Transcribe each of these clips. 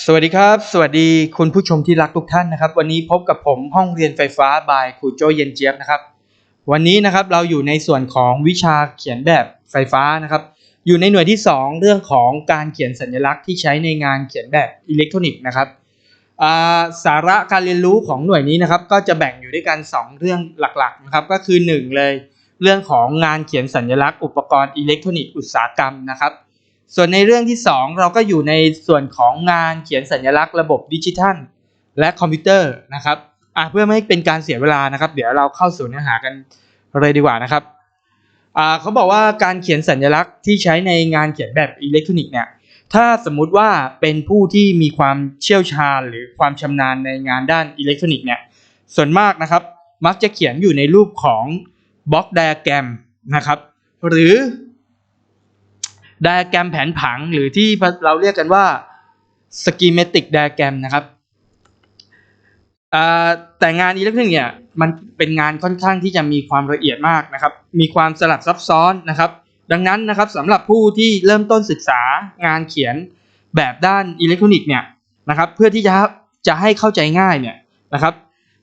สวัสดีครับ สวัสดีคุณผู้ชมที่รักทุกท่านนะครับ วันนี้พบกับผมห้องเรียนไฟฟ้าบายครูโจเย็นเจี๊ยบนะครับ วันนี้นะครับเราอยู่ในส่วนของวิชาเขียนแบบไฟฟ้านะครับ อยู่ในหน่วยที่ 2 เรื่องของการเขียนสัญลักษณ์ที่ใช้ในงานเขียนแบบอิเล็กทรอนิกส์นะครับาสาระการเรียนรู้ของหน่วยนี้นะครับ ก็จะแบ่งอยู่ด้วยกัน 2 เรื่องหลักๆนะครับ ก็คือ 1 เลย เรื่องของงานเขียนสัญลักษณ์อุปกรณ์อิเล็กทรอนิกส์อุตสาหกรรมนะครับ ส่วนในเรื่องที่ 2 เราก็อยู่ในส่วนของงานเขียนสัญลักษณ์ระบบดิจิทัล และคอมพิวเตอร์นะครับอะเพื่อไม่ให้เป็นการเสียเวลานะครับ เดี๋ยวเราเข้าสู่เนื้อหากันเลยดีกว่านะครับอ่าเขาบอกว่าการเขียนสัญลักษณ์ที่ใช้ในงานเขียนแบบอิเล็กทรอนิกส์เนี่ยถ้าสมมุติว่าเป็นผู้ที่มีความเชี่ยวชาญหรือความชำนาญในงานด้านอิเล็กทรอนิกส์เนี่ยส่วนมากนะครับ มักจะเขียนอยู่ในรูปของบล็อกไดอะแกรมนะครับ หรือ ไดอะแกรมแผนผังหรือที่เราเรียกกันว่า schematic diagram นะครับแต่งานอิเล็กทรอนิกส์เนี่ยมันเป็นงานค่อนข้างที่จะมีความละเอียดมากนะครับ มีความสลับซับซ้อนนะครับ ดังนั้นนะครับสำหรับผู้ที่เริ่มต้นศึกษางานเขียนแบบด้านอิเล็กทรอนิกส์เนี่ยนะครับ เพื่อที่จะจะให้เข้าใจง่ายเนี่ยนะครับ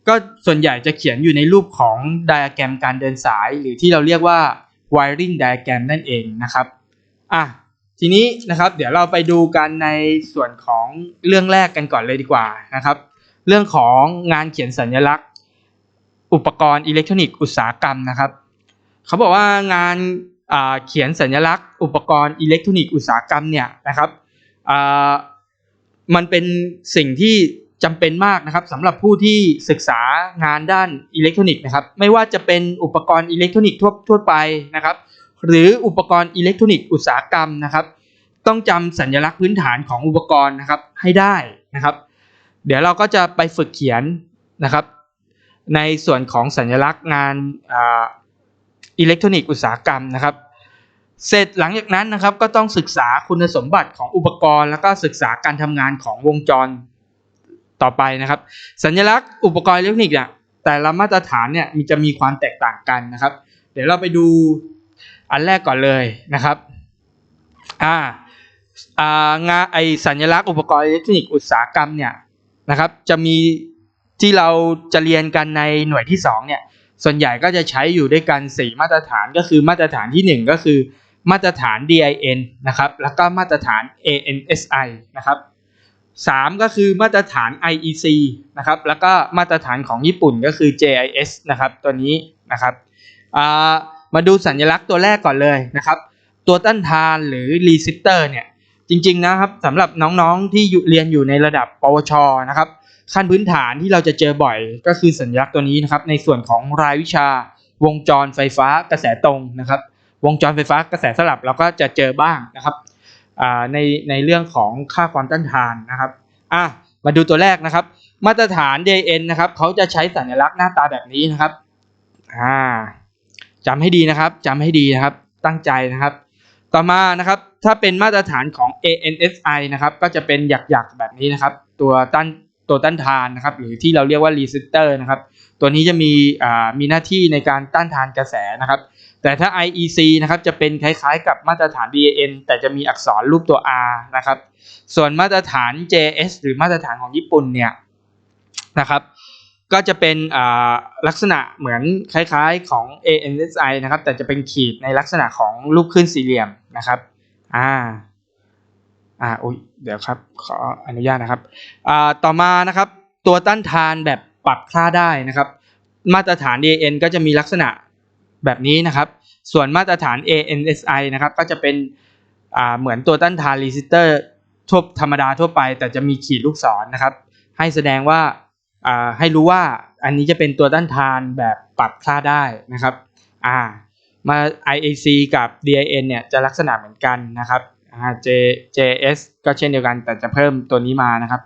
ก็ส่วนใหญ่จะเขียนอยู่ในรูปของไดอะแกรมการเดินสาย หรือที่เราเรียกว่า wiring diagram นั่นเองนะครับ อะทีนี้นะครับเดี๋ยวเราไปดูกันในส่วนของเรื่องแรกกันก่อนเลยดีกว่านะครับ เรื่องของงานเขียนสัญลักษณ์ อุปกรณ์อิเล็กทรอนิกส์อุตสาหกรรมนะครับเขาบอกว่างานเขียนสัญลักษณ์ อุปกรณ์อิเล็กทรอนิกส์อุตสาหกรรมเนี่ยนะครับมันเป็นสิ่งที่จำเป็นมากนะครับสำหรับผู้ที่ศึกษางานด้านอิเล็กทรอนิกส์นะครับไม่ว่าจะเป็นอุปกรณ์อิเล็กทรอนิกส์ทั่วทั่วไปนะครับ หรืออุปกรณ์อิเล็กทรอนิกส์อุตสาหกรรมนะครับ ต้องจำสัญลักษณ์พื้นฐานของอุปกรณ์นะครับให้ได้นะครับ เดี๋ยวเราก็จะไปฝึกเขียนนะครับ ในส่วนของสัญลักษณ์งานอิเล็กทรอนิกส์อุตสาหกรรมนะครับ เสร็จหลังจากนั้นนะครับก็ต้องศึกษาคุณสมบัติของอุปกรณ์ แล้วก็ศึกษาการทำงานของวงจรต่อไปนะครับ สัญลักษณ์อุปกรณ์อิเล็กทรอนิกส์เนี่ยแต่ละมาตรฐานเนี่ยมีจะมีความแตกต่างกันนะครับ เดี๋ยวเราไปดู อันแรกก่อนเลยนะครับอ่าอ่างานไอสัญลักษณ์อุปกรณ์อิเล็กทรอนิกส์อุตสาหกรรมเนี่ยนะครับจะมีที่เราจะเรียนกันในหน่วยที่2เนี่ยส่วนใหญ่ก็จะใช้อยู่ด้วยกัน 4 มาตรฐานก็คือมาตรฐานทีหนึ่1 ก็คือมาตรฐาน DIN นะครับแล้วก็มาตรฐาน ANSI นะครับสามก็คือมาตรฐาน IEC นะครับแล้วก็มาตรฐานของญี่ปุ่นก็คือ JIS นะครับตัวนี้นะครับอ่า มาดูสัญลักษณ์ตัวแรกก่อนเลยนะครับ ตัวต้านทานหรือรีซิสเตอร์เนี่ยจริงๆนะครับสำหรับน้องๆที่เรียนอยู่ในระดับ ปวชนะครับ ขั้นพื้นฐานที่เราจะเจอบ่อยก็คือสัญลักษณ์ตัวนี้นะครับ ในส่วนของรายวิชา วงจรไฟฟ้ากระแสตรงนะครับ วงจรไฟฟ้ากระแสสลับเราก็จะเจอบ้างนะครับในในเรื่องของค่าความต้านทานนะครับอะมาดูตัวแรกนะครับ มาตรฐาน DN นะครับเขาจะใช้สัญลักษณ์หน้าตาแบบนี้นะครับอ่า จำให้ดีนะครับจำให้ดีนะครับ ตั้งใจนะครับ ต่อมานะครับ ถ้าเป็นมาตรฐานของ ANSI นะครับ ก็จะเป็นหยักๆแบบนี้นะครับ ตัวต้านตัวต้านทานนะครับ หรือที่เราเรียกว่า resistor นะครับ ตัวนี้จะมีอ่ามีหน้าที่ในการต้านทานกระแสนะครับ แต่ถ้า IEC นะครับจะเป็นคล้ายๆ กับมาตรฐาน DAN แต่จะมีอักษรรูปตัว R นะครับ ส่วนมาตรฐาน JS หรือมาตรฐานของญี่ปุ่นเนี่ยนะครับ ก็จะเป็นลักษณะเหมือนคล้ายๆของ ANSI นะครับ แต่จะเป็นขีดในลักษณะของรูปขึ้นสี่เหลี่ยมนะครับอ่าอ่าอุ้ยเดี๋ยวครับ ขออนุญาตนะครับอ่าต่อมานะครับ ตัวต้านทานแบบปรับค่าได้นะครับ มาตรฐาน DN ก็จะมีลักษณะแบบนี้นะครับ ส่วนมาตรฐาน ANSI นะครับ ก็จะเป็นอ่าเหมือนตัวต้านทานรีสิสเตอร์ทั่วธรรมดาทั่วไป แต่จะมีขีดลูกศรนะครับ ให้แสดงว่า ให้รู้ว่าอันนี้จะเป็นตัวต้านทานแบบปรับค่าได้นะครับอ่ามา IAC กับ DIN เนี่ยจะลักษณะเหมือนกันนะครับอ่า J JS ก็เช่นเดียวกัน แต่จะเพิ่มตัวนี้มานะครับ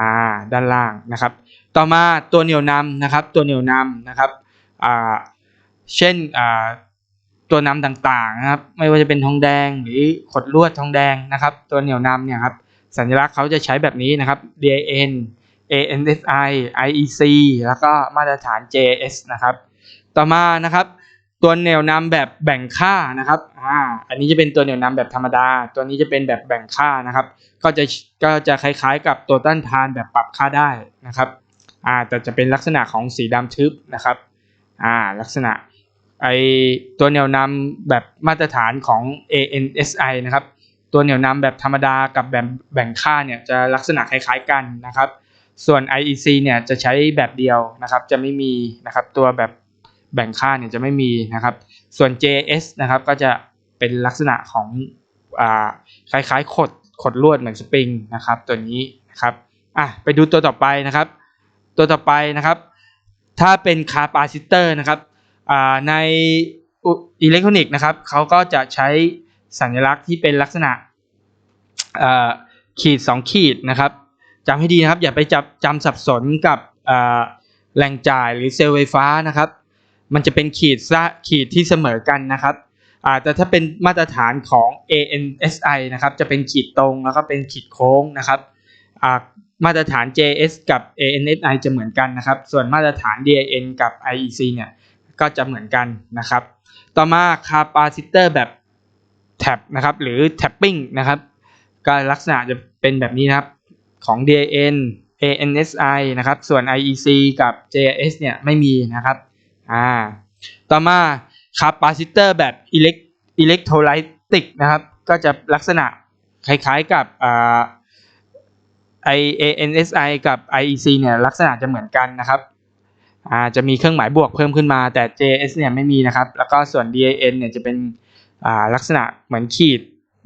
อ่าด้านล่างนะครับ ต่อมาตัวเหนี่ยวนำนะครับ ตัวเหนี่ยวนำนะครับอ่าเช่นอ่าตัวนำต่างๆนะครับ ไม่ว่าจะเป็นทองแดงหรือขดลวดทองแดงนะครับ ตัวเหนี่ยวนำเนี่ยครับสัญลักษณ์เขาจะใช้แบบนี้นะครับ DIN ANSI IEC แล้วก็มาตรฐาน JS นะครับ ต่อมานะครับตัวแนวนำแบบแบ่งค่านะครับอ่าอันนี้จะเป็นตัวแนวนำแบบธรรมดา ตัวนี้จะเป็นแบบแบ่งค่านะครับ ก็จะก็จะคล้ายๆ กับตัวต้านทานแบบปรับค่าได้นะครับอ่าแต่จะเป็นลักษณะของสีดำทึบนะครับอ่าลักษณะไอตัวแนวนำแบบมาตรฐานของ ANSI นะครับ ตัวแนวนำแบบธรรมดากับแบบแบ่งค่าเนี่ยจะลักษณะคล้ายๆกันนะครับ ส่วน IEC เนี่ยจะใช้แบบเดียวนะครับ จะไม่มีนะครับตัวแบบแบ่งค่าเนี่ยจะไม่มีนะครับ ส่วน JS นะครับก็จะเป็นลักษณะของอ่าคล้ายๆขดขดลวดเหมือนสปริงนะครับตัวนี้นะครับอะไปดูตัวต่อไปนะครับ ตัวต่อไปนะครับ ถ้าเป็นคาปาซิเตอร์นะครับอ่าในอิเล็กทรอนิกส์นะครับเขาก็จะใช้สัญลักษณ์ที่เป็นลักษณะขีด 2 ขีดนะครับ จำให้ดีนะครับ อย่าไปจับจำสับสนกับแหล่งจ่ายหรือเซลล์ไฟฟ้านะครับ มันจะเป็นขีดซะขีดที่เสมอกันนะครับแต่ถ้าเป็นมาตรฐานของ ANSI นะครับ จะเป็นขีดตรงแล้วก็เป็นขีดโค้งนะครับมาตรฐาน JS กับ ANSI จะเหมือนกันนะครับ ส่วนมาตรฐาน DIN กับ IEC เนี่ยก็จะเหมือนกันนะครับ ต่อมาคาปาซิเตอร์แบบแท็บนะครับ หรือ tapping นะครับ ก็ลักษณะจะเป็นแบบนี้นะครับ ของ DIN ANSI นะครับ ส่วน IEC กับ JS เนี่ยไม่มีนะครับอ่าต่อมาคาปาซิเตอร์แบบอิเล็กอิเล็กโทรไลติกนะครับ ก็จะลักษณะคล้ายๆกับอ่า IANSI กับ IEC เนี่ยลักษณะจะเหมือนกันนะครับอ่าจะมีเครื่องหมายบวกเพิ่มขึ้นมาแต่ JS เนี่ยไม่มีนะครับ แล้วก็ส่วน DIN เนี่ยจะเป็นอ่าลักษณะเหมือนขีด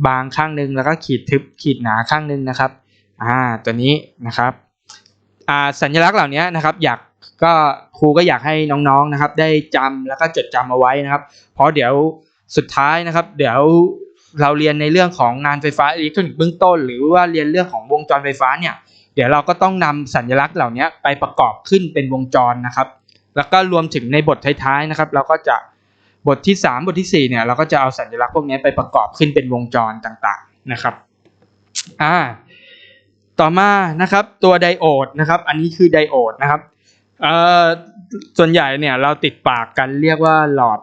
บางข้างหนึ่งแล้วก็ขีดทึบขีดหนาข้างหนึ่งนะครับ อ่าตัวนี้นะครับอ่าสัญลักษณ์เหล่านี้นะครับอยากก็ครูก็อยากให้น้องๆนะครับ ได้จำแล้วก็จดจำเอาไว้นะครับ เพราะเดี๋ยวสุดท้ายนะครับ เดี๋ยวเราเรียนในเรื่องของงานไฟฟ้าอิเล็กทรอนิกส์เบื้องต้น หรือว่าเรียนเรื่องของวงจรไฟฟ้าเนี่ยเดี๋ยวเราก็ต้องนำสัญลักษณ์เหล่านี้ไปประกอบขึ้นเป็นวงจรนะครับ แล้วก็รวมถึงในบทท้ายๆนะครับ เราก็จะบทที่ 3 บทที่ 4เนี่ยเราก็จะเอาสัญลักษณ์พวกนี้ไปประกอบขึ้นเป็นวงจรต่างๆนะครับอ่า ต่อมานะครับตัวไดโอดนะครับอันนี้คือไดโอดนะครับเอ่อส่วนใหญ่เนี่ยเราติดปากกันเรียกว่าหลอด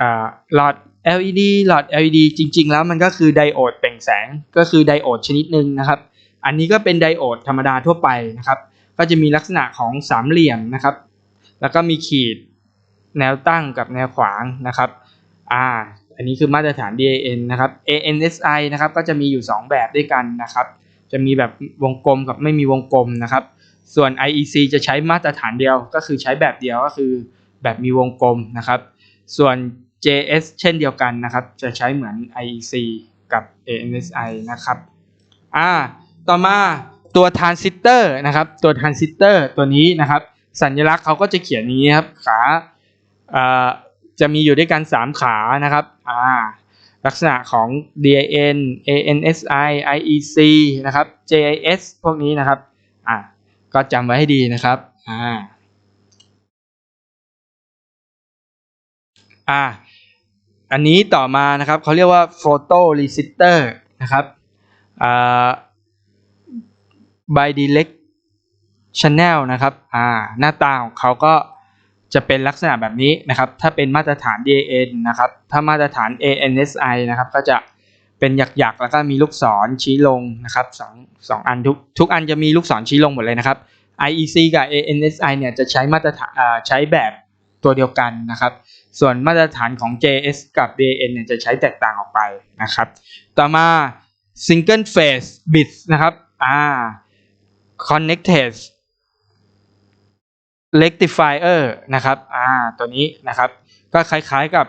อ่าหลอด LED หลอด LED จริง ๆ แล้วมันก็คือไดโอดเปล่งแสงก็คือไดโอดชนิดหนึ่งนะครับ อันนี้ก็เป็นไดโอดธรรมดาทั่วไปนะครับ ก็จะมีลักษณะของสามเหลี่ยมนะครับ แล้วก็มีขีดแนวตั้งกับแนวขวางนะครับอ่าอันนี้คือมาตรฐาน DAN นะครับ ANSI นะครับก็จะมีอยู่ 2 แบบด้วยกันนะครับ จะมีแบบวงกลมกับไม่มีวงกลมนะครับ ส่วน IEC จะใช้มาตรฐานเดียวก็คือใช้แบบเดียวก็คือแบบมีวงกลมนะครับ ส่วน JS เช่นเดียวกันนะครับ จะใช้เหมือน IEC กับ ANSI นะครับอ่าต่อมาตัวทรานซิสเตอร์นะครับ ตัวทรานซิสเตอร์ตัวนี้นะครับ สัญลักษณ์เขาก็จะเขียนอย่างนี้ครับขาอ่าจะมีอยู่ด้วยกัน 3 ขานะครับอ่า ลักษณะของ DIN ANSI IEC นะครับ JIS พวกนี้นะครับอ่าก็จำไว้ให้ดีนะครับอ่าอ่าอันนี้ต่อมานะครับเขาเรียกว่า photo resistor นะครับอ่า bidirect channel นะครับอ่าหน้าตาของเขาก็ จะเป็นลักษณะแบบนี้นะครับ ถ้าเป็นมาตรฐาน DAN นะครับ ถ้ามาตรฐาน ANSI นะครับ ก็จะเป็นหยักๆ แล้วก็มีลูกศรชี้ลงนะครับสองสองอันทุกทุกอันจะมีลูกศรชี้ลงหมดเลยนะครับ IEC กับ ANSI เนี่ยจะใช้มาตรฐานใช้แบบตัวเดียวกันนะครับ ส่วนมาตรฐานของ JS กับ DAN เนี่ยจะใช้แตกต่างออกไปนะครับ ต่อมา single phase bits นะครับอ่า connected rectifier นะครับอ่าตัวนี้นะครับ ก็คล้ายๆกับ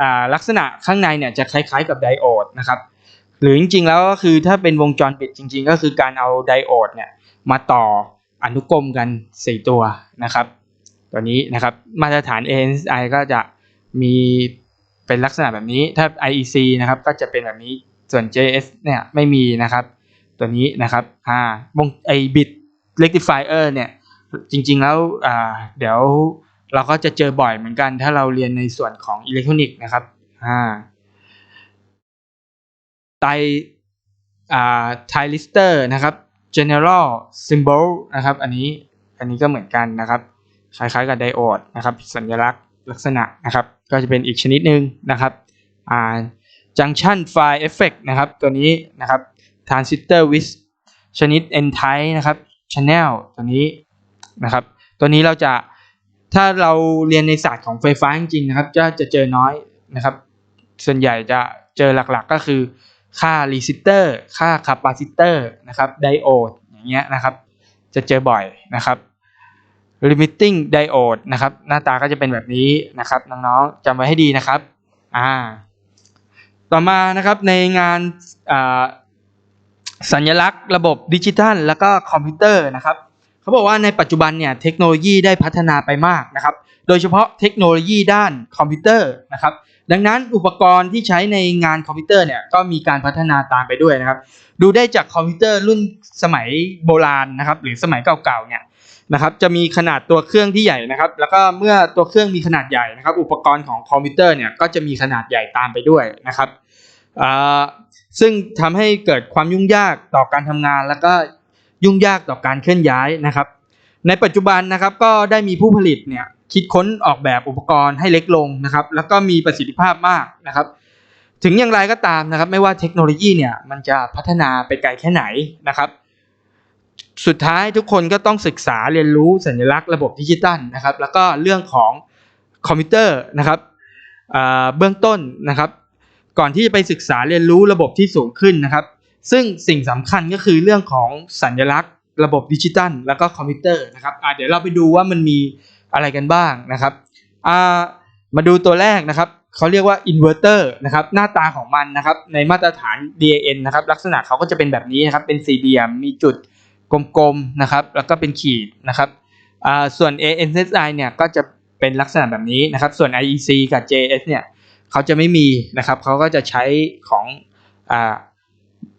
อ่าลักษณะข้างในเนี่ยจะคล้ายๆกับไดโอดนะครับ หรือจริงๆแล้วก็คือถ้าเป็นวงจรปิดจริง ๆ ก็คือการเอาไดโอดเนี่ยมาต่ออนุกรมกัน 4 ตัวนะครับ ตัวนี้นะครับมาตรฐาน ANSI ก็จะมีเป็นลักษณะแบบนี้ถ้า IEC นะครับก็จะเป็นแบบนี้ส่วน JS เนี่ยไม่มีนะครับ ตัวนี้นะครับอ่าวงไอบิต rectifier เนี่ย จริง ๆ แล้วเดี๋ยวเราก็จะเจอบ่อยเหมือนกัน ถ้าเราเรียนในส่วนของอิเล็กทรอนิกส์นะครับอ่าไตาไทลิสเตอร์นะครับ general symbol นะครับ อันนี้อันนี้ก็เหมือนกันนะครับคล้ายๆกับไดโอดนะครับ สัญลักษณ์ลักษณะนะครับ ก็จะเป็นอีกชนิดหนึ่งนะครับอ่า junction file effect นะครับ ตัวนี้นะครับ transistor with ชนิด n type นะครับ channel ตัวนี้ นะครับ ตัวนี้เราจะถ้าเราเรียนในศาสตร์ของไฟฟ้าจริงๆนะครับจะจะเจอน้อยนะครับ ส่วนใหญ่จะเจอหลักๆก็คือค่า resistor ค่า capacitor นะครับ diode อย่างเงี้ยนะครับ จะเจอบ่อยนะครับ limiting diode นะครับ หน้าตาก็จะเป็นแบบนี้นะครับน้องๆจำไว้ให้ดีนะครับอ่าต่อมานะครับในงานสัญลักษณ์ระบบดิจิทัล แล้วก็คอมพิวเตอร์นะครับ เขาบอกว่าในปัจจุบันเนี่ยเทคโนโลยีได้พัฒนาไปมากนะครับ โดยเฉพาะเทคโนโลยีด้านคอมพิวเตอร์นะครับ ดังนั้นอุปกรณ์ที่ใช้ในงานคอมพิวเตอร์เนี่ยก็มีการพัฒนาตามไปด้วยนะครับ ดูได้จากคอมพิวเตอร์รุ่นสมัยโบราณนะครับ หรือสมัยเก่าๆเนี่ยนะครับจะมีขนาดตัวเครื่องที่ใหญ่นะครับ แล้วก็เมื่อตัวเครื่องมีขนาดใหญ่นะครับ อุปกรณ์ของคอมพิวเตอร์เนี่ยก็จะมีขนาดใหญ่ตามไปด้วยนะครับซึ่งทำให้เกิดความยุ่งยากต่อการทำงาน แล้วก็ ยุ่งยากต่อการเคลื่อนย้ายนะครับ ในปัจจุบันนะครับก็ได้มีผู้ผลิตเนี่ยคิดค้นออกแบบอุปกรณ์ให้เล็กลงนะครับ แล้วก็มีประสิทธิภาพมากนะครับ ถึงอย่างไรก็ตามนะครับ ไม่ว่าเทคโนโลยีเนี่ยมันจะพัฒนาไปไกลแค่ไหนนะครับ สุดท้ายทุกคนก็ต้องศึกษาเรียนรู้สัญลักษณ์ระบบดิจิตัลนะครับ แล้วก็เรื่องของคอมพิวเตอร์นะครับเบื้องต้นนะครับ ก่อนที่จะไปศึกษาเรียนรู้ระบบที่สูงขึ้นนะครับ ซึ่งสิ่งสำคัญก็คือเรื่องของสัญลักษณ์ ระบบดิจิตัล แล้วก็คอมพิวเตอร์นะครับอาเดี๋ยวเราไปดูว่ามันมีอะไรกันบ้างนะครับมาดูตัวแรกนะครับเขาเรียกว่าอินเวอร์เตอร์นะครับหน้าตาของมันนะครับในมาตรฐาน DAN นะครับลักษณะเขาก็จะเป็นแบบนี้นะครับเป็นสี่เหลี่ยมมีจุดกลมๆนะครับแล้วก็เป็นขีดนะครับส่วน ANSI เนี่ยก็จะเป็นลักษณะแบบนี้นะครับ ส่วน IEC กับ JS เนี่ยเขาจะไม่มีนะครับเขาก็จะใช้ของอ่า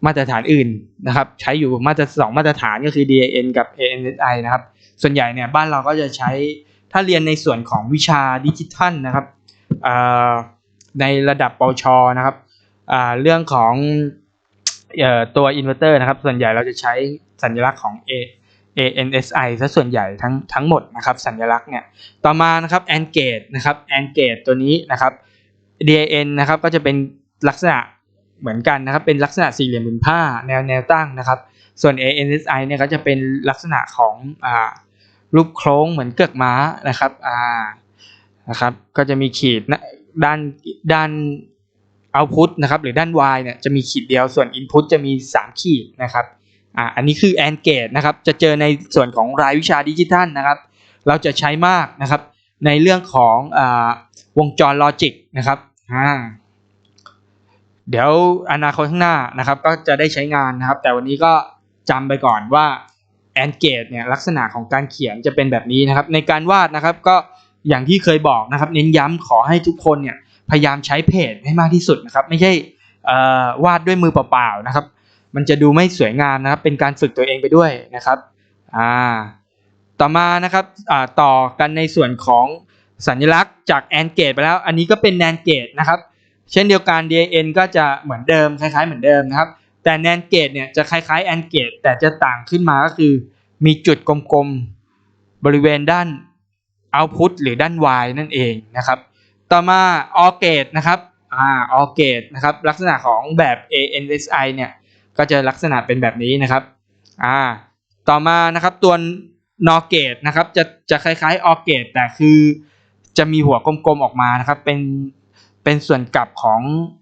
มาตรฐานอื่นนะครับ ใช้อยู่มาตรสองมาตรฐานก็คือ DAN กับ ANSI นะครับ ส่วนใหญ่เนี่ยบ้านเราก็จะใช้ถ้าเรียนในส่วนของวิชาดิจิทัลนะครับในระดับปชนะครับเรื่องของออตัวอินเวอร์เตอร์นะครับ ส่วนใหญ่เราจะใช้สัญลักษณ์ของ A ANSI ซะส่วนใหญ่ทั้งทั้งหมดนะครับ สัญลักษณ์เนี่ยต่อมานะครับ AND gate นะครับ AND gate ตัวนี้นะครับ DAN นะครับก็จะเป็นลักษณะ เหมือนกันนะครับ เป็นลักษณะสี่เหลี่ยมผืนผ้าแนวแนวตั้งนะครับ ส่วน ANSI เนี่ยก็จะเป็นลักษณะของอ่ารูปโครงเหมือนเกือกม้านะครับอ่านะครับ ก็จะมีขีดด้านด้าน output นะครับหรือด้าน y เนี่ยจะมีขีดเดียวส่วน input จะมี 3 ขีดนะครับอ่าอันนี้คือ AND gate นะครับจะเจอในส่วนของรายวิชาดิจิทัลนะครับ เราจะใช้มากนะครับในเรื่องของอวงจรลอจิกนะครับอ่า เดี๋ยวอนาคตข้างหน้านะครับ ก็จะได้ใช้งานนะครับ แต่วันนี้ก็จำไปก่อนว่า AND gate เนี่ยลักษณะของการเขียนจะเป็นแบบนี้นะครับ ในการวาดนะครับก็อย่างที่เคยบอกนะครับ เน้นย้ำขอให้ทุกคนเนี่ยพยายามใช้เพจให้มากที่สุดนะครับ ไม่ใช่วาดด้วยมือเปล่าๆนะครับ มันจะดูไม่สวยงามนะครับ เป็นการฝึกตัวเองไปด้วยนะครับอ่าต่อมานะครับต่อกันในส่วนของสัญลักษณ์จาก AND gate ไปแล้ว อันนี้ก็เป็น NAND gate นะครับ เช่นเดียวกัน DAN ก็จะเหมือนเดิมคล้ายๆเหมือนเดิมนะครับ แต่ NAND gate เนี่ยจะคล้ายๆ AND gate แต่จะต่างขึ้นมาก็คือ มีจุดกลมๆ บริเวณด้าน output หรือด้าน Y นั่นเองนะครับ ต่อมา OR gate นะครับอ่า OR gate นะครับลักษณะของแบบ ANSI เนี่ยก็จะลักษณะเป็นแบบนี้นะครับอ่าต่อมานะครับตัว NOR gate นะครับจะจะคล้ายๆ OR gate แต่คือจะมีหัวกลมๆออกมานะครับ เป็น เป็นส่วนกลับของ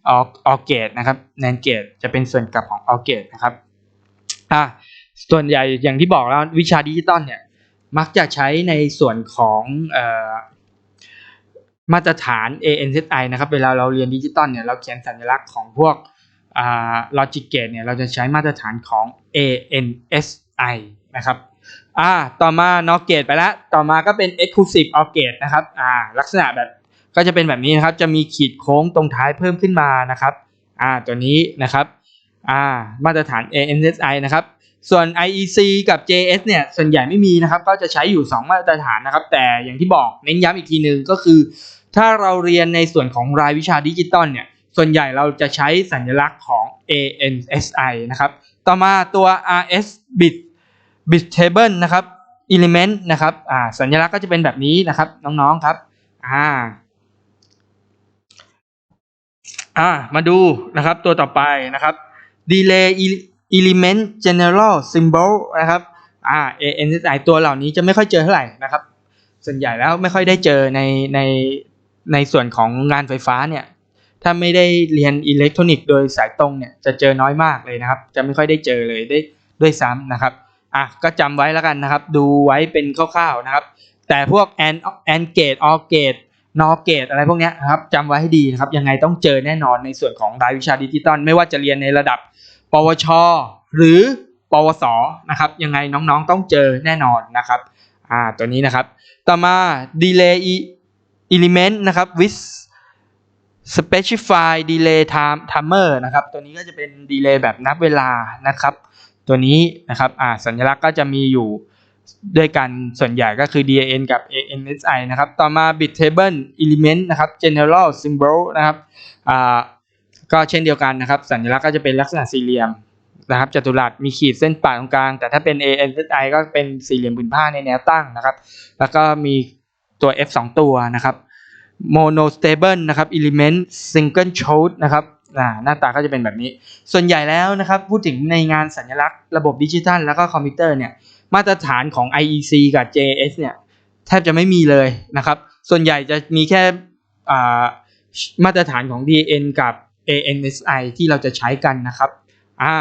ออเกตนะครับแนนเกตจะเป็นส่วนกลับของออเกตนะครับอะส่วนใหญ่อย่างที่บอกแล้ววิชาดิจิตอลเนี่ยมักจะใช้ในส่วนของออมาตรฐาน ANSI นะครับเวลาเราเรียนดิจิตอลเนี่ยเราเขียนสัญลักษณ์ของพวกลอ่า logic gate เนี่ยเราจะใช้มาตรฐานของ ANSI นะครับอ่าต่อมา NOR gate ไปแล้ว ต่อมาก็เป็น exclusive OR gate นะครับอ่าลักษณะแบบ ก็จะเป็นแบบนี้นะครับ จะมีขีดโค้งตรงท้ายเพิ่มขึ้นมานะครับอ่าตัวนี้นะครับอ่ามาตรฐาน ANSI นะครับ ส่วน IEC กับ JS เนี่ย ส่วนใหญ่ไม่มีนะครับ ก็จะใช้อยู่ 2 มาตรฐานนะครับ แต่อย่างที่บอกเน้นย้ำอีกทีหนึ่งก็คือ ถ้าเราเรียนในส่วนของรายวิชาดิจิตอลเนี่ย ส่วนใหญ่เราจะใช้สัญลักษณ์ของ ANSI นะครับ ต่อมาตัว RS bit bit table นะครับ element นะครับอ่าสัญลักษณ์ก็จะเป็นแบบนี้นะครับ น้องๆครับอ่อ่า อ่ามาดูนะครับตัวต่อไปนะครับ delay element general symbol นะครับอ่า ANSI ตัวเหล่านี้จะไม่ค่อยเจอเท่าไหร่นะครับ ส่วนใหญ่แล้วไม่ค่อยได้เจอในในในส่วนของงานไฟฟ้าเนี่ย ถ้าไม่ได้เรียนอิเล็กทรอนิกส์โดยสายตรงเนี่ยจะเจอน้อยมากเลยนะครับ จะไม่ค่อยได้เจอเลยได้ด้วยซ้ำนะครับอะก็จำไว้แล้วกันนะครับ ดูไว้เป็นคร่าวๆนะครับ แต่พวก and and gate or gate nor gate อะไรพวกนี้ครับจำไว้ให้ดีนะครับยังไงต้องเจอแน่นอนในส่วนของรายวิชาดิจิตอลไม่ว่าจะเรียนในระดับ ปวช หรือ ปวสนะครับยังไงน้องๆต้องเจอแน่นอนนะครับอ่าตัวนี้นะครับ ต่อมา delay element นะครับ with specify delay time timer นะครับตัวนี้ก็จะเป็น delay แบบนับเวลานะครับ ตัวนี้นะครับอ่าสัญลักษณ์ก็จะมีอยู่ ด้วยกันส่วนใหญ่ก็คือ DAN กับ ANSI นะครับ ต่อมา bit table element นะครับ general symbol นะครับอ่าก็เช่นเดียวกันนะครับ สัญลักษณ์ก็จะเป็นลักษณะสี่เหลี่ยมนะครับจัตุรัสมีขีดเส้นปาดตรงกลาง แต่ถ้าเป็น ANSI ก็เป็นสี่เหลี่ยมผืนผ้าในแนวตั้งนะครับ แล้วก็มีตัว F 2 ตัวนะครับ monostable นะครับ element single shot นะครับหน้าตาก็จะเป็นแบบนี้ ส่วนใหญ่แล้วนะครับ พูดถึงในงานสัญลักษณ์ระบบดิจิทัลแล้วก็คอมพิวเตอร์เนี่ย มาตรฐานของ IEC กับ JS เนี่ยแทบจะไม่มีเลยนะครับ ส่วนใหญ่จะมีแค่มาตรฐานของ DN กับ ANSI ที่เราจะใช้กันนะครับอ่า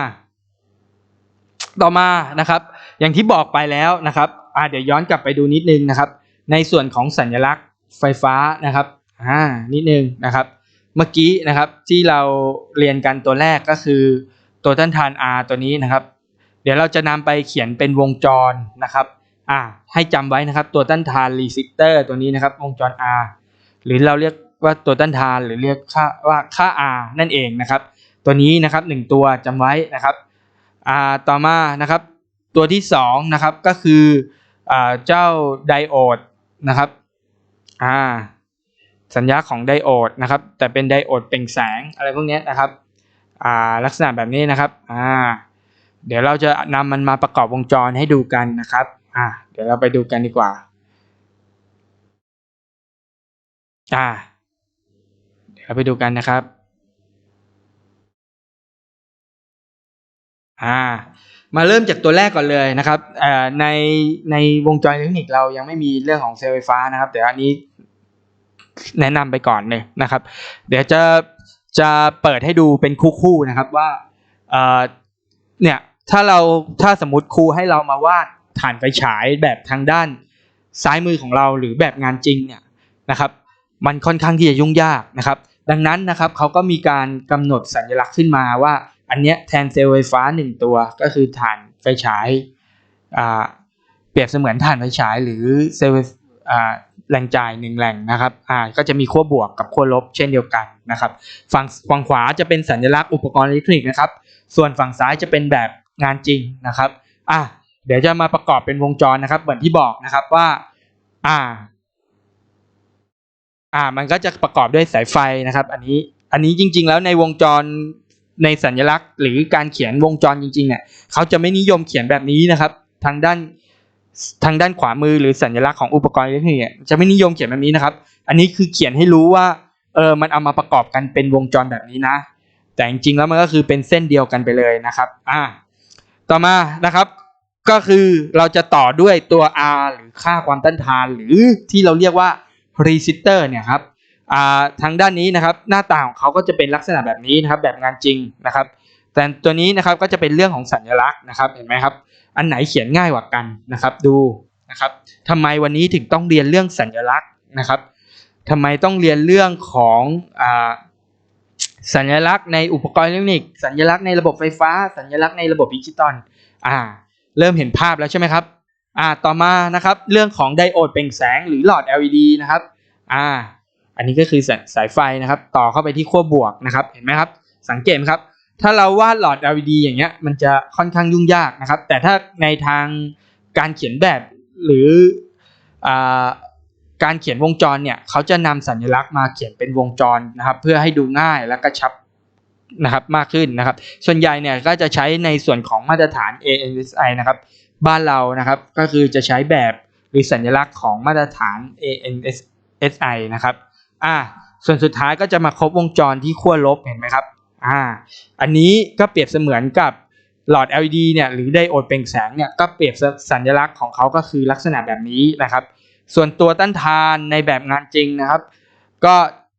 ต่อมานะครับ อย่างที่บอกไปแล้วนะครับอ่าเดี๋ยวย้อนกลับไปดูนิดนึงนะครับ ในส่วนของสัญลักษณ์ไฟฟ้านะครับอ่านิดนึงนะครับ เมื่อกี้นะครับที่เราเรียนกันตัวแรกก็คือตัวต้านทาน R ตัวนี้นะครับ เดี๋ยวเราจะนำไปเขียนเป็นวงจรนะครับอ่าให้จำไว้นะครับตัวต้านทานรีสิสเตอร์ตัวนี้นะครับวงจร R หรือเราเรียกว่าตัวต้านทานหรือเรียกค่าว่าค่า R นั่นเองนะครับ ตัวนี้นะครับหนึ่งตัวจำไว้นะครับอ่าต่อมานะครับ ตัวที่สองนะครับก็คืออ่าเจ้าไดโอดนะครับอ่าสัญญาของไดโอดนะครับ แต่เป็นไดโอดเปล่งแสงอะไรพวกนี้นะครับอ่าลักษณะแบบนี้นะครับอ่า เดี๋ยวเราจะนำมันมาประกอบวงจรให้ดูกันนะครับอ่าเดี๋ยวเราไปดูกันดีกว่าอ่าเดี๋ยวเราไปดูกันนะครับอ่ามาเริ่มจากตัวแรกก่อนเลยนะครับอ่ในในวงจรอิเล็กทรอนิกส์เรายังไม่มีเรื่องของเซลล์ไฟฟ้านะครับเดี๋ยวอันนี้แนะนำไปก่อนเลยนะครับ เดี๋ยวจะจะเปิดให้ดูเป็นคู่ๆนะครับว่าเนี่ย ถ้าเราถ้าสมมติครูให้เรามาวาดฐานไฟฉายแบบทางด้านซ้ายมือของเราหรือแบบงานจริงเนี่ยนะครับ มันค่อนข้างที่จะยุ่งยากนะครับ ดังนั้นนะครับเขาก็มีการกำหนดสัญลักษณ์ขึ้นมาว่า อันเนี้ยแทนเซลล์ไฟฟ้าหนึ่งตัวก็คือฐานไฟฉายเปรียบเสมือนฐานไฟฉาย หรือเซลล์แหล่งจ่ายหนึ่งแหล่งนะครับก็จะมีขั้วบวกกับขั้วลบเช่นเดียวกันนะครับ ฝั่งฝั่งขวาจะเป็นสัญลักษณ์อุปกรณ์อิเล็กทรอนิกส์นะครับ ส่วนฝั่งซ้ายจะเป็นแบบ งานจริงนะครับอะเดี๋ยวจะมาประกอบเป็นวงจรนะครับ เหมือนที่บอกนะครับว่าอ่า อ่ามันก็จะประกอบด้วยสายไฟนะครับ อันนี้อันนี้จริง ๆ แล้วในวงจรในสัญลักษณ์ หรือการเขียนวงจรจริงๆเนี่ยเขาจะไม่นิยมเขียนแบบนี้นะครับ ทางด้านทางด้านขวามือหรือสัญลักษณ์ของอุปกรณ์อิเล็กทรอนิกส์เนี่ยจะไม่นิยมเขียนแบบนี้นะครับ อันนี้คือเขียนให้รู้ว่าเออมันเอามาประกอบกันเป็นวงจรแบบนี้นะ แต่จริงๆแล้วมันก็คือเป็นเส้นเดียวกันไปเลยนะครับ อ่า ต่อมานะครับ ก็คือเราจะต่อด้วยตัว R หรือค่าความต้านทาน หรือที่เราเรียกว่า resistor เนี่ยครับทางด้านนี้นะครับ หน้าตาของเขาก็จะเป็นลักษณะแบบนี้นะครับ แบบงานจริงนะครับ แต่ตัวนี้นะครับก็จะเป็นเรื่องของสัญลักษณ์นะครับเห็นไหมครับ อันไหนเขียนง่ายกว่ากันนะครับ ดูนะครับทำไมวันนี้ถึงต้องเรียนเรื่องสัญลักษณ์นะครับทำไมต้องเรียนเรื่องของอ สัญลักษณ์ในอุปกรณ์อิเล็กทรอนิกส์สัญลักษณ์ในระบบไฟฟ้า สัญลักษณ์ในระบบดิจิตอลอ่า เริ่มเห็นภาพแล้วใช่ไหมครับอ่าต่อมานะครับ เรื่องของไดโอดเปล่งแสงหรือหลอด LED นะครับอ่าอันนี้ก็คือสายสายไฟนะครับ ต่อเข้าไปที่ขั้วบวกนะครับ เห็นไหมครับ สังเกตไหมครับ ถ้าเราวาดหลอด LED อย่างเงี้ย มันจะค่อนข้างยุ่งยากนะครับ แต่ถ้าในทางการเขียนแบบหรืออ่า การเขียนวงจรเนี่ยเขาจะนำสัญลักษณ์มาเขียนเป็นวงจรนะครับ เพื่อให้ดูง่ายและกระชับนะครับมากขึ้นนะครับ ส่วนใหญ่เนี่ยก็จะใช้ในส่วนของมาตรฐาน ANSI นะครับ บ้านเรานะครับก็คือจะใช้แบบหรือสัญลักษณ์ของมาตรฐาน ANS SI นะครับอ่าส่วนสุดท้ายก็จะมาครบวงจรที่ขั้วลบเห็นไหมครับอ่าอันนี้ก็เปรียบเสมือนกับหลอด LED เนี่ยหรือไดโอดเปล่งแสงเนี่ยก็เปรียบสัญลักษณ์ของเขาก็คือลักษณะแบบนี้นะครับ ส่วนตัวต้านทานในแบบงานจริงนะครับ ก็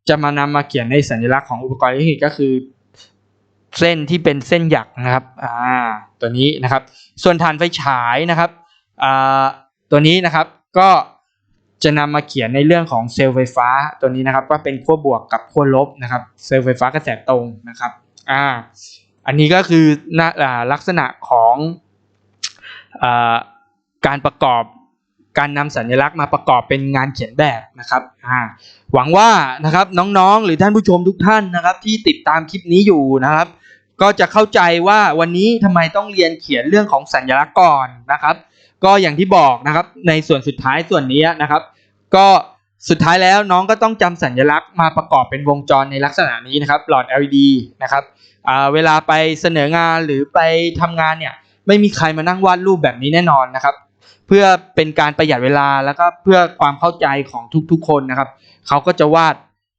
จะมานำมาเขียนในสัญลักษณ์ของอุปกรณ์อิเล็กทรอนิกส์ก็คือ เส้นที่เป็นเส้นหยักนะครับอ่าตัวนี้นะครับ ส่วนฐานไฟฉายนะครับอ่าตัวนี้นะครับก็จะนำมาเขียนในเรื่องของเซลล์ไฟฟ้าตัวนี้นะครับ ว่าเป็นขั้วบวกกับขั้วลบนะครับ เซลล์ไฟฟ้ากระแสตรงนะครับอ่าอันนี้ก็คือนะอ่าลักษณะของอ่าการประกอบ การนำสัญลักษณ์มาประกอบเป็นงานเขียนแบบนะครับหวังว่านะครับน้องๆ หรือท่านผู้ชมทุกท่านนะครับ ที่ติดตามคลิปนี้อยู่นะครับ ก็จะเข้าใจว่าวันนี้ทำไมต้องเรียนเขียนเรื่องของสัญลักษณ์ก่อนนะครับ ก็อย่างที่บอกนะครับในส่วนสุดท้ายส่วนนี้นะครับ ก็สุดท้ายแล้วน้องก็ต้องจำสัญลักษณ์มาประกอบเป็นวงจรในลักษณะนี้นะครับ หลอด LED นะครับเวลาไปเสนองานหรือไปทำงานเนี่ยไม่มีใครมานั่งวาดรูปแบบนี้แน่นอนนะครับ เพื่อเป็นการประหยัดเวลาแล้วก็เพื่อความเข้าใจของทุกๆ คนนะครับ เขาก็จะวาด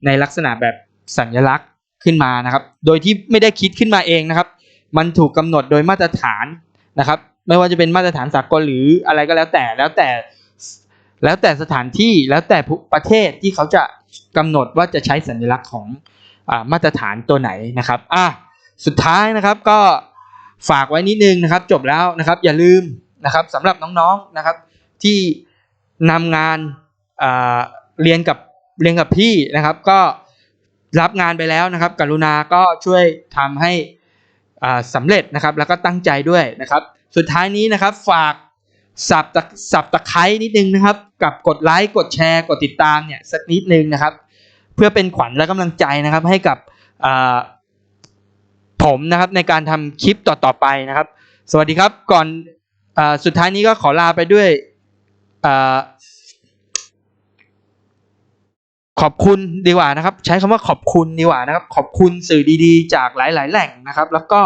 ในลักษณะแบบสัญลักษณ์ขึ้นมานะครับ โดยที่ไม่ได้คิดขึ้นมาเองนะครับ มันถูกกำหนดโดยมาตรฐานนะครับ ไม่ว่าจะเป็นมาตรฐานสากลหรืออะไรก็แล้วแต่แล้วแต่แล้วแต่สถานที่แล้วแต่ประเทศที่เขาจะกำหนดว่าจะใช้สัญลักษณ์ของอมาตรฐานตัวไหนนะครับอะสุดท้ายนะครับก็ฝากไว้นิดนึงนะครับ จบแล้วนะครับ อย่าลืม นะครับสำหรับน้องๆนะครับ ที่นำงานเรียนกับเรียนกับพี่นะครับ ก็รับงานไปแล้วนะครับ กรุณาก็ช่วยทำให้สำเร็จนะครับ แล้วก็ตั้งใจด้วยนะครับ สุดท้ายนี้นะครับฝากสับตะสับตะไคร้นิดนึงนะครับ กับกดไลค์กดแชร์กดติดตามเนี่ยสักนิดนึงนะครับ เพื่อเป็นขวัญและกำลังใจนะครับ ให้กับผมนะครับในการทำคลิปต่อๆไปนะครับ สวัสดีครับก่อน สุดท้ายนี้ก็ขอลาไปด้วยอขอบคุณดีกว่านะครับ ใช้คำว่าขอบคุณดีกว่านะครับ ขอบคุณสื่อดีๆ จากหลาย ๆ แหล่งนะครับ แล้วก็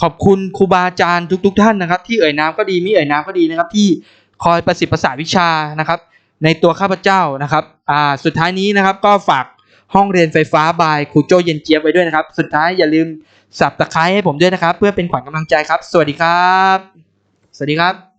ขอบคุณครูบาอาจารย์ทุก ๆ ท่านนะครับ ที่เอ่ยนามก็ดีม่เอ่ยนามก็ดีนะครับ ที่คอยประสิทธิ์ประสาวิชานะครับ ในตัวข้าพเจ้านะครับอ่าสุดท้ายนี้นะครับก็ฝากห้องเรียนไฟฟ้าบายครูโจเย็นเจี๊ยบไว้ด้วยนะครับ สุดท้ายอย่าลืมสับตะไคร้ให้ผมด้วยนะครับ เพื่อเป็นขวัญกำลังใจครับ สวัสดีครับ สวัสดีครับ